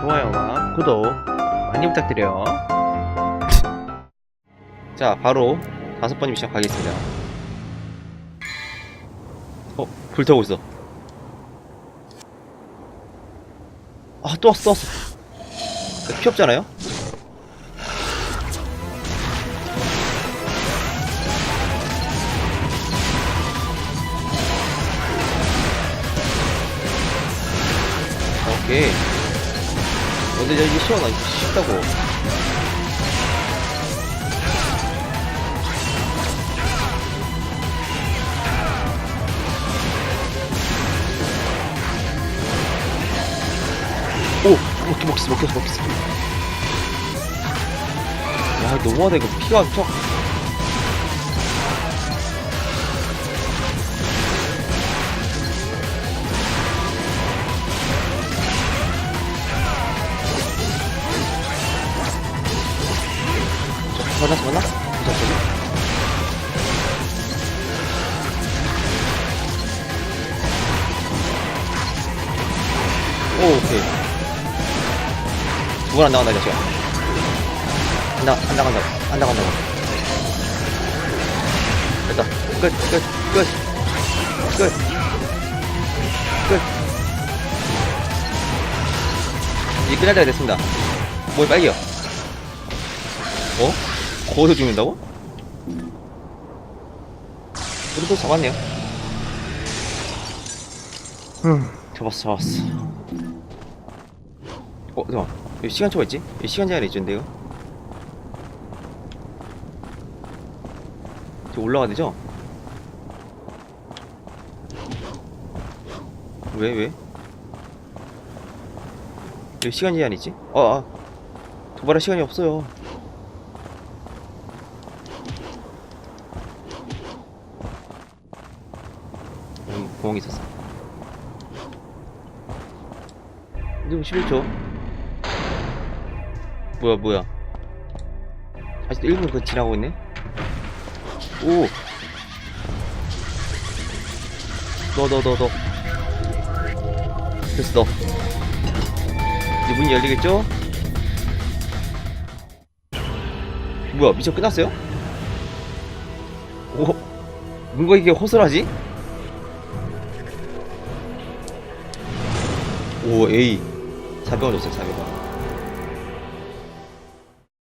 좋아요와 구독 많이 부탁드려요. 자, 바로 다섯 번째 미션 가겠습니다. 어, 불타고 있어. 아, 또 왔어, 또 왔어. 피 없잖아요? 오케이. 근데 이게 시원하, 쉽다고. 오! 먹기, 먹겠어, 먹겠어, 먹겠어. 야, 너무하다, 이거. 피가 쳐. 만났어, 만났어? 잠깐만. 오, 오케이. 안 나간다, 안, 나, 안 나간다. 안 나간다고. 됐다. 끝, 끝, 끝. 끝. 끝. 이제 끝날 때가 됐습니다. 뭐에 빨개요. 어? 거기서 죽는다고? 우리도 잡았네요. 음, 잡았어, 잡았어. 어, 잠깐만. 여기 시간초가 있지? 여기 시간 제한이 있는데, 이거? 저 올라가야 되죠? 왜, 왜? 여기 시간 제한이 있지? 아, 아. 도발할 시간이 없어요. 구멍이 있었어. 지금 11초. 뭐야, 뭐야. 아직도 1분 그 지나고 있네? 오! 넣어, 넣어, 넣어, 넣어. 됐어. 이제 문이 열리겠죠? 뭐야, 미션 끝났어요? 오, 뭔가 이게 허술하지? 오 A 400원 줬어요 400원